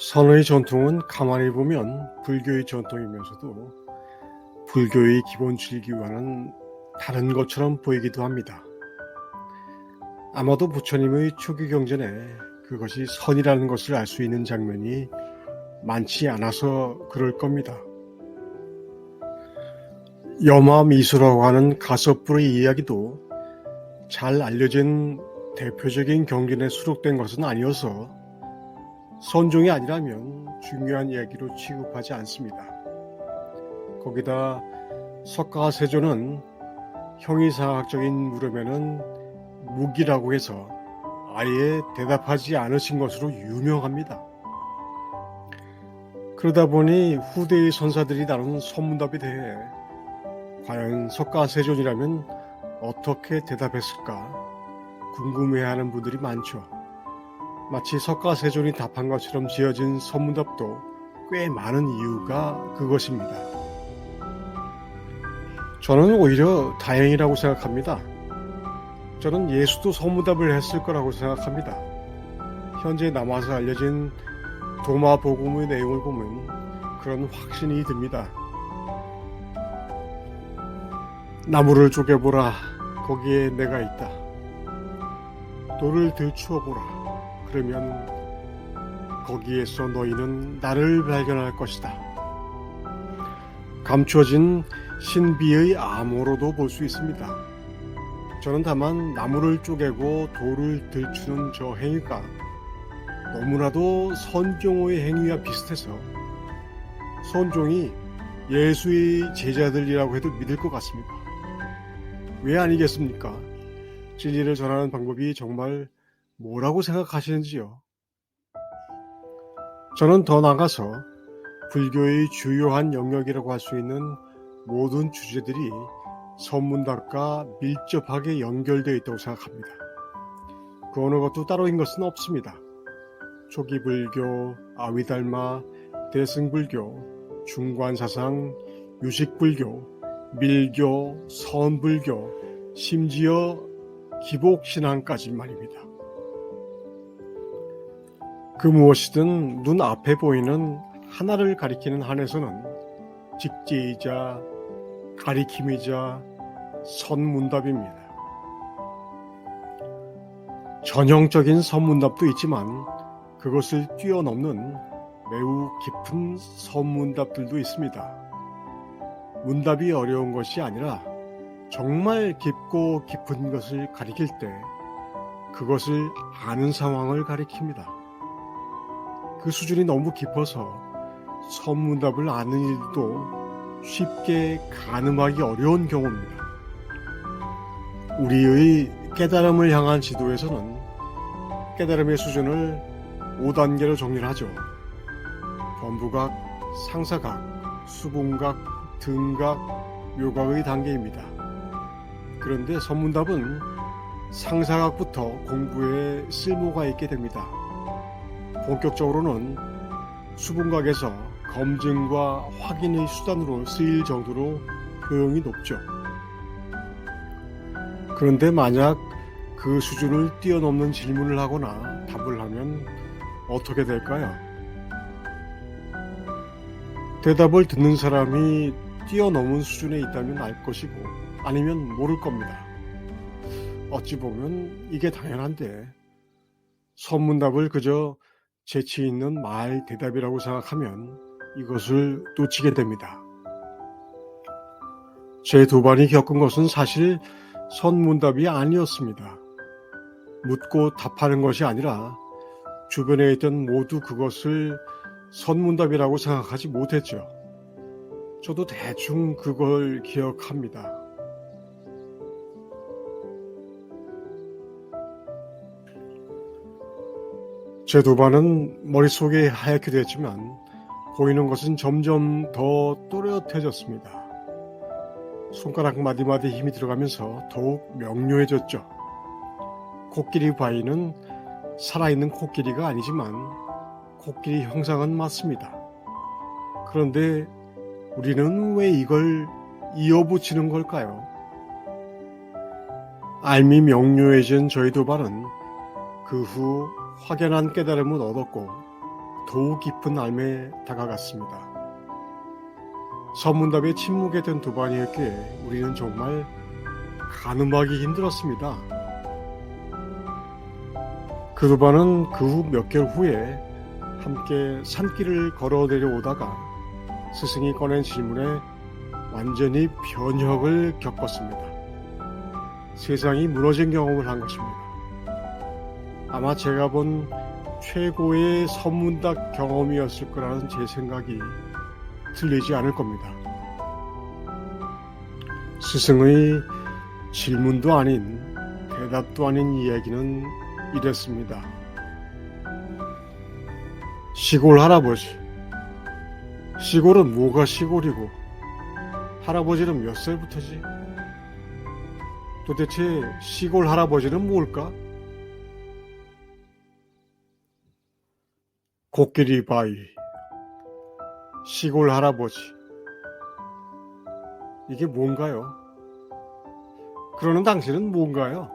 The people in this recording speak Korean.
선의 전통은 가만히 보면 불교의 전통이면서도 불교의 기본 줄기와는 다른 것처럼 보이기도 합니다. 아마도 부처님의 초기 경전에 그것이 선이라는 것을 알 수 있는 장면이 많지 않아서 그럴 겁니다. 염화미수라고 하는 가섭불의 이야기도 잘 알려진 대표적인 경전에 수록된 것은 아니어서 선종이 아니라면 중요한 이야기로 취급하지 않습니다. 거기다 석가세조는 형이상학적인 물음에는 무기라고 해서 아예 대답하지 않으신 것으로 유명합니다. 그러다 보니 후대의 선사들이 다룬 선문답에 대해 과연 석가세존이라면 어떻게 대답했을까 궁금해하는 분들이 많죠. 마치 석가세존이 답한 것처럼 지어진 선문답도 꽤 많은 이유가 그것입니다. 저는 오히려 다행이라고 생각합니다. 저는 예수도 선문답을 했을 거라고 생각합니다. 현재 남아서 알려진 도마복음의 내용을 보면 그런 확신이 듭니다. 나무를 쪼개보라. 거기에 내가 있다. 돌을 들추어보라. 그러면 거기에서 너희는 나를 발견할 것이다. 감춰진 신비의 암호로도 볼 수 있습니다. 저는 다만 나무를 쪼개고 돌을 들추는 저 행위가 너무나도 선종의 행위와 비슷해서 선종이 예수의 제자들이라고 해도 믿을 것 같습니다. 왜 아니겠습니까? 진리를 전하는 방법이 정말 뭐라고 생각하시는지요? 저는 더 나가서 불교의 주요한 영역이라고 할 수 있는 모든 주제들이 선문답과 밀접하게 연결되어 있다고 생각합니다. 그 어느 것도 따로인 것은 없습니다. 초기 불교, 아위달마, 대승불교, 중관사상, 유식불교, 밀교, 선불교, 심지어 기복신앙까지 말입니다. 그 무엇이든 눈 앞에 보이는 하나를 가리키는 한에서는 직제이자 가리킴이자 선문답입니다. 전형적인 선문답도 있지만 그것을 뛰어넘는 매우 깊은 선문답들도 있습니다. 문답이 어려운 것이 아니라 정말 깊고 깊은 것을 가리킬 때 그것을 아는 상황을 가리킵니다. 그 수준이 너무 깊어서 선문답을 아는 일도 쉽게 가늠하기 어려운 경우입니다. 우리의 깨달음을 향한 지도에서는 깨달음의 수준을 5단계로 정리를 하죠. 범부각, 상사각, 수분각, 등각, 묘각의 단계입니다. 그런데 선문답은 상사각부터 공부에 쓸모가 있게 됩니다. 본격적으로는 수분각에서 검증과 확인의 수단으로 쓰일 정도로 효용이 높죠. 그런데 만약 그 수준을 뛰어넘는 질문을 하거나 답을 하면 어떻게 될까요? 대답을 듣는 사람이 뛰어넘은 수준에 있다면 알 것이고 아니면 모를 겁니다. 어찌 보면 이게 당연한데 선문답을 그저 재치 있는 말 대답이라고 생각하면 이것을 놓치게 됩니다. 제두 반이 겪은 것은 사실 선문답이 아니었습니다. 묻고 답하는 것이 아니라 주변에 있던 모두 그것을 선문답이라고 생각하지 못했죠. 저도 대충 그걸 기억합니다. 제 도반은 머릿속에 하얗게 됐지만 보이는 것은 점점 더 또렷해졌습니다. 손가락 마디마디 힘이 들어가면서 더욱 명료해졌죠. 코끼리 바위는 살아있는 코끼리가 아니지만 코끼리 형상은 맞습니다. 그런데 우리는 왜 이걸 이어붙이는 걸까요? 알미 명료해진 저희 도발은 그 후 확연한 깨달음을 얻었고 더욱 깊은 삶에 다가갔습니다. 서문답의 침묵에 든 두 반이었기에 우리는 정말 가늠하기 힘들었습니다. 그 두 반은 그 후 몇 개월 후에 함께 산길을 걸어 내려오다가 스승이 꺼낸 질문에 완전히 변혁을 겪었습니다. 세상이 무너진 경험을 한 것입니다. 아마 제가 본 최고의 선문답 경험이었을 거라는 제 생각이 틀리지 않을 겁니다. 스승의 질문도 아닌 대답도 아닌 이야기는 이랬습니다. 시골 할아버지. 시골은 뭐가 시골이고 할아버지는 몇 살부터지? 도대체 시골 할아버지는 뭘까? 코끼리 바위, 시골 할아버지. 이게 뭔가요? 그러는 당신은 뭔가요?